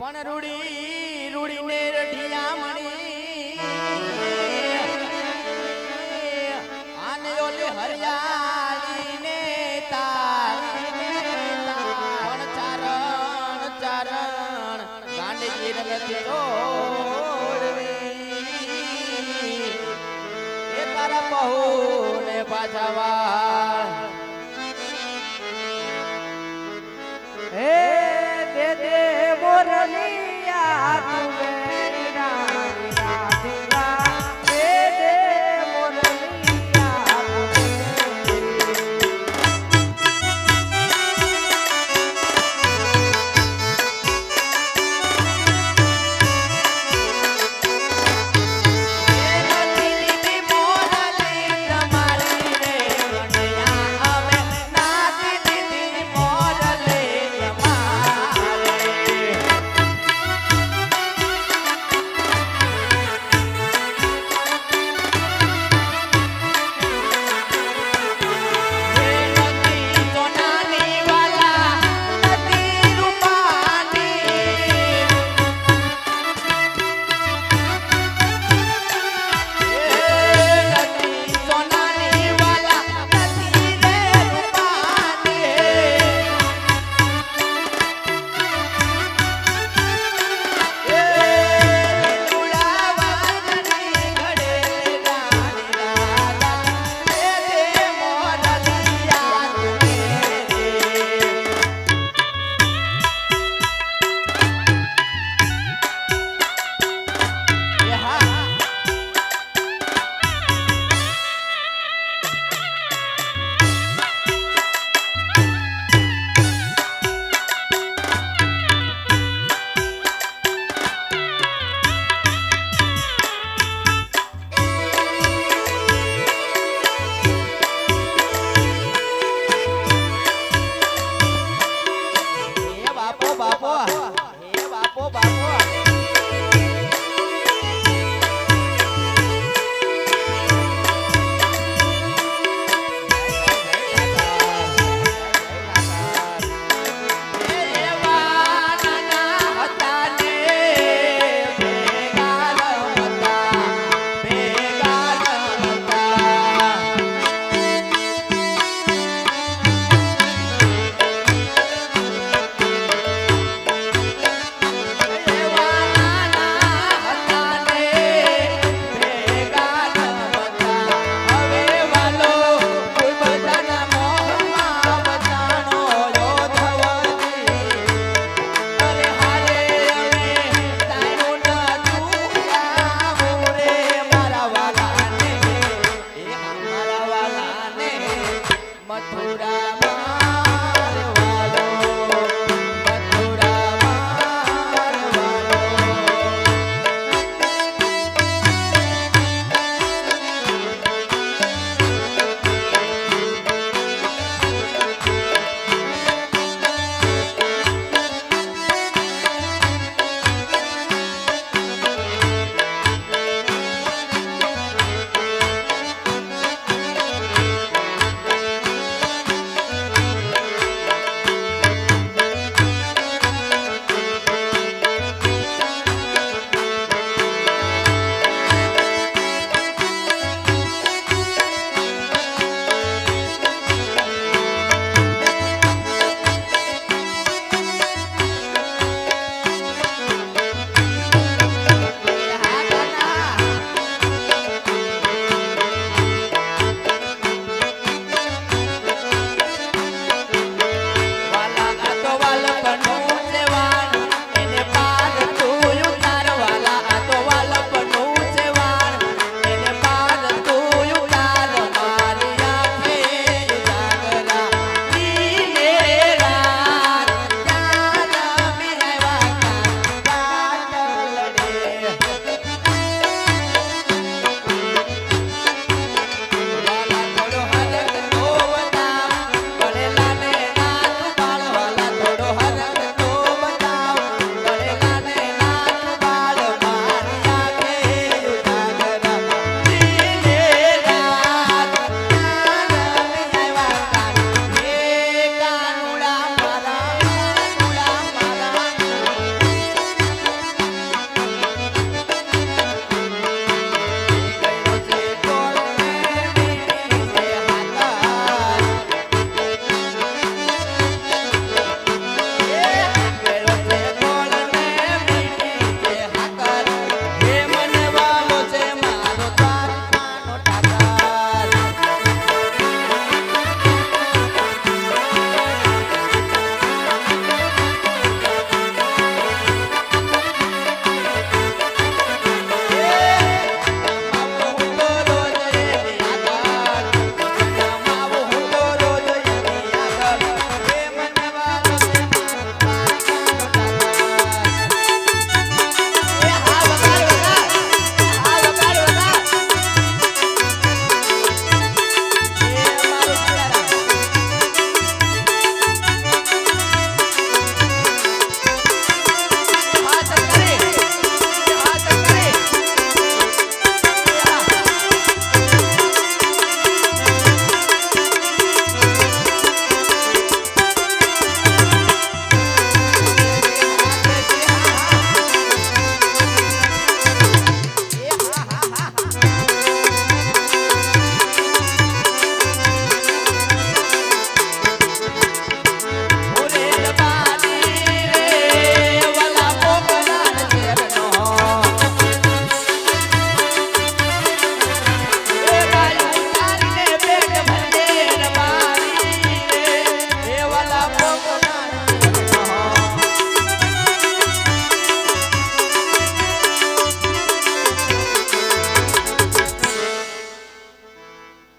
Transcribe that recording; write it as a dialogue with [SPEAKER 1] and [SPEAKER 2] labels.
[SPEAKER 1] પણ રૂડી, રૂડીને રઢિયામણી આને ઓલે હરિયાળી ને પણ ચારણ ચારણ ગાંડી નથી છોડવી એ તારા બહુ ને પાછા